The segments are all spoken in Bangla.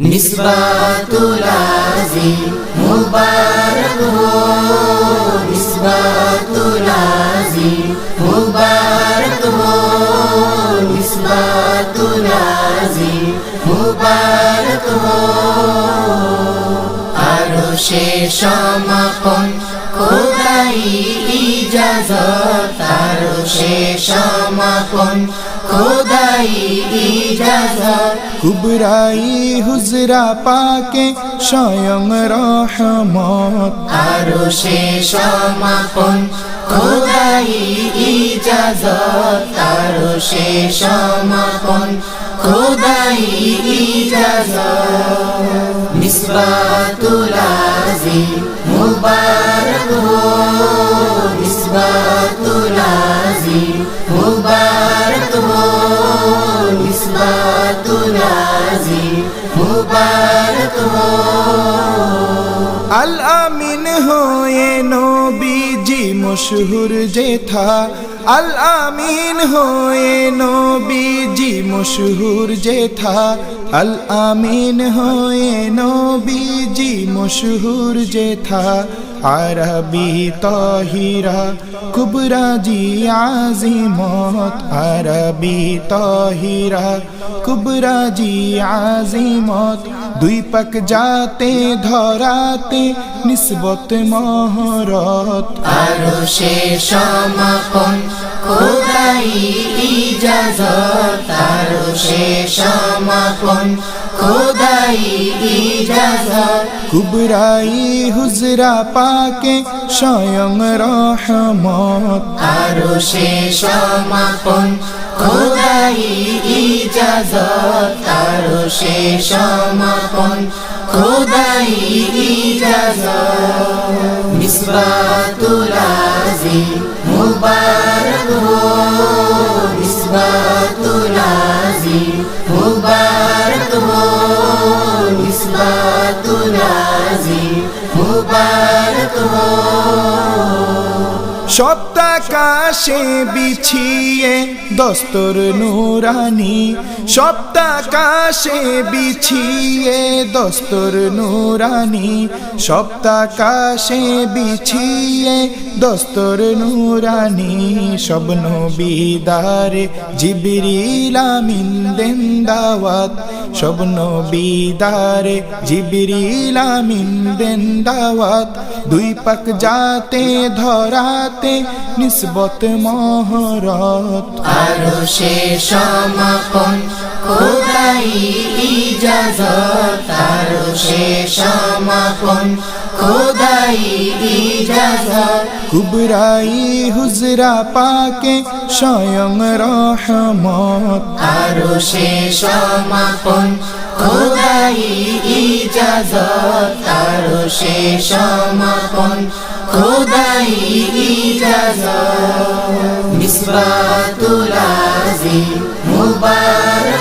নিসবাতুলাজি মুবারক হো নিসবাতুলাজি মুবারক হো নিসবাতুলাজি মুবারক হো। আরও সে সমাপন, খোদাই ইজাজত। আরও সে সমাপন খোদাই ইজাজত। কুবরাই হুজরা পাকে স্বয়ং রহমত। আরও সে সমাপন। খোদাই ইজাজত। আরও সে সমাপন। খোদাই ইজাজত। মিসবাতুল আজিম মুবারক হো আল আমিন হয়ে নবীজি মশহুর জেঠা। আল আমিন হয়ে নবীজি মশহুর জেঠা। আল আমিন হয়ে নবীজি মশহুর যে আরবি তহিরা, কুবরা জি আজিমত আরবি তহিরা, কুবরা জি আজিমত দুই পাক যাতে ধরাতে নিসবত মহরত। আরও সে সমাপন ইজাজত। সমাপন খোদাই ইজাজত। কুবরাই হুজরা পাকে স্বয়ং রহমত। আরও সে সমাপন খোদাই ইজাজত। আরও সে সমাপন খোদাই ইজাজত। মিসবাতুল আজিম মুবারক হো মিসবাতুল আজিম মুবারক হো মিসবাতুল সপ্তাকাশে বিছিয়ে দস্তর নুরানি, সপ্তাকাশে বিছিয়ে দস্তর নুরানি, সপ্তাকাশে বিছিয়ে দস্তর নুরানি, সব নবিদারে জিবরিল আমিন দেন দাওয়াত। সব নবীদারে জিবরিল আমিন দেন দাওয়াত। দুই পাক যাতে ধরাতে নিসবত মহরত। আরও সে সমাপন খোদাই ইজাজত আরও সে সমাপন খোদাই ইজাজত। কুবরাই হুজরা পাকে স্বয়ং রহমত। আরও সে সমাপন খোদাই ইজাজত আরও সে সমাপন খোদাই ইজাজত। মিসবাতুল আজিম মুবারক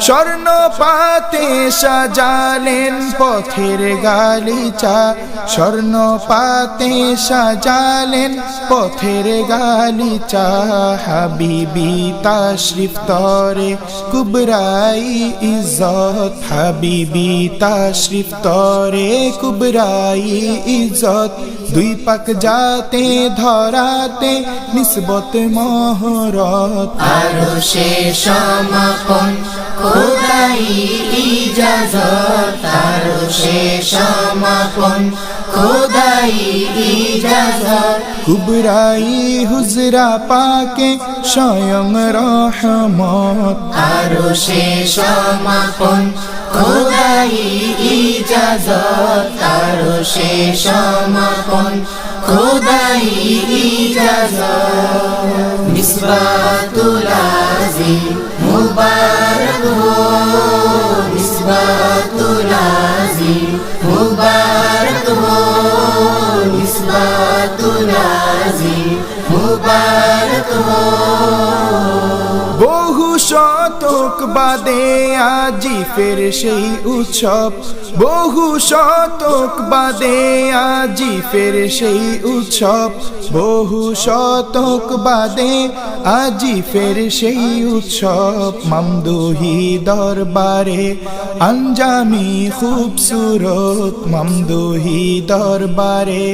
স্বর্ণ পাতে সাজালেন পথের গালিচা। স্বর্ণ পাতে সাজালেন পথের গালিচা। হাবিবি তাশরিফ তরে, কুবরাই ইজ্জত। হাবিবি তাশরিফ তরে, কুবরাই ইজ্জত। দুই পাক যাতে ধরাতে নিসবত মহরত। আরও সে সমাপন খোদাই ইজাজত আরও সে সমাপন। খোদাই ইজাজত। কুবরাই হুজরা পাকে স্বয়ং রহমত। আরও সে সমাপন। খোদাই ইজাজত আরও সে সমাপন। খোদাই ইজাজত। মিসবাতুল আজিম। মুবারক হো মিসবাতুল আজিম মুবারক শতক বাদে আজি ফের সেই উৎসব। বহু শতক বাদে আজি ফের সেই উৎসব। বহু শতক বাদে আজি ফের সেই উৎসব। মামদুহি দরবারে আঞ্জামি খুবসুরত মামদুহি দরবারে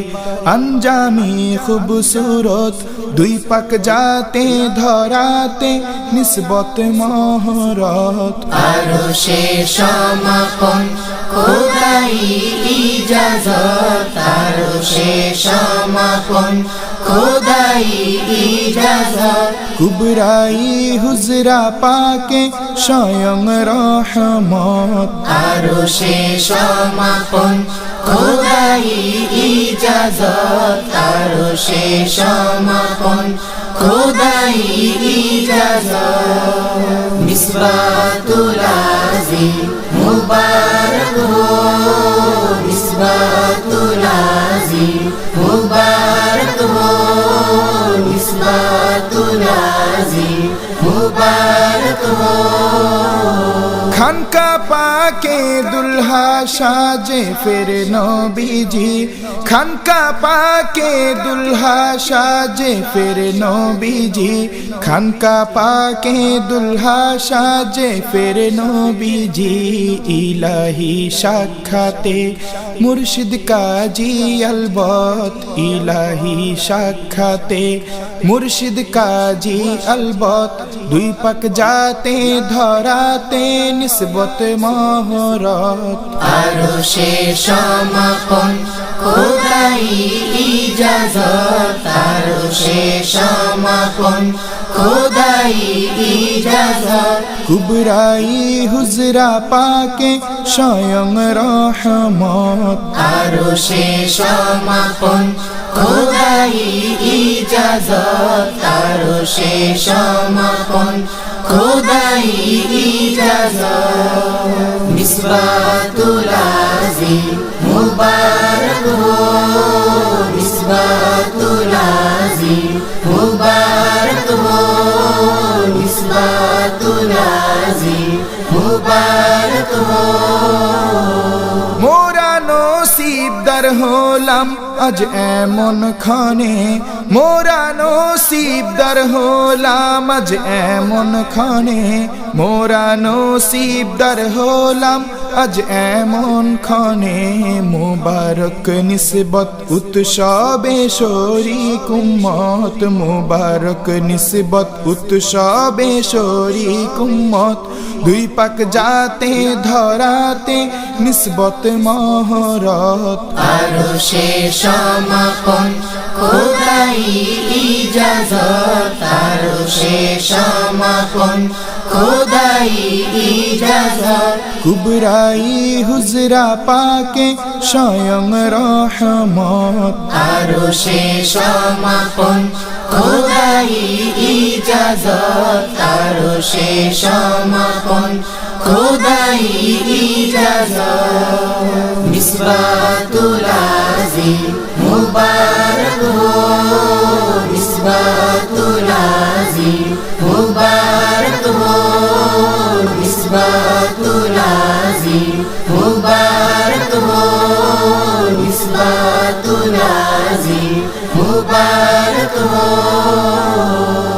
আঞ্জামি খুবসুরত। দুই পাক যাতে ধরাতে নিসবত মহরত। আরও সে সমাপন খোদাই ইজাজত। আরও সে সমাপন খোদাই ইজাজত। কুবরাই হুজরা পাকে স্বয়ং রহমত। আরও সে সমাপন খোদাই ইজাজত। আরও সে সমাপন খোদাই ইজাজত। মিসবাতুল আজিম মুবারক হো মিসবাতুল আজিম মুবারক হো মিসবাতুল আজিম। খানকা পাকে দুলহা সাজে ফের নবীজি। খানকা পাকে দুলহা সাজে ফের নবীজি। খানকা পাকে দুলহা সাজে ফের নবীজি। ইলাহি সাক্ষাতে মুর্শিদ কাজী আলবত। ইলাহি সাক্ষাতে মুর্শিদ কাজী আলবত। দুই পাক যাতে ধরাতে নিসবত মহরত। আরও সে সমাপন খোদাই ইজাজত। আরও সে সমাপন খোদাই ইজাজত। কুবরাই হুজরা পাকে স্বয়ং রহমত। আরও সে সমাপন খোদাই ইজাজত আরও সে সমাপন খোদাই ইজাজত মিসবাতুল আজিম মুবারক হো আজ এমন ক্ষণে মোরা নসিবদার হলাম। আজ এমন ক্ষণে মোরা নসিবদার হলাম। আজ এমন ক্ষণে মুবারক নিসবত উৎসবে শরীক উম্মত, মুবারক নিসবত উৎসবে শরীক উম্মত। দুই পাক যাতে ধরাতে নিসবত মহরত। আরও সে সমাপন খোদাই ইজাজত আরও সে সমাপন। খোদাই ইজাজত। কুবরাই হুজরা পাকে স্বয়ং রহমত। আরও সে সমাপন। খোদাই ইজাজত আরও সে সমাপন। খোদাই ইজাজত মুবারক হো। মুবারক হো। মুবারক হো। মিসবাতুল তো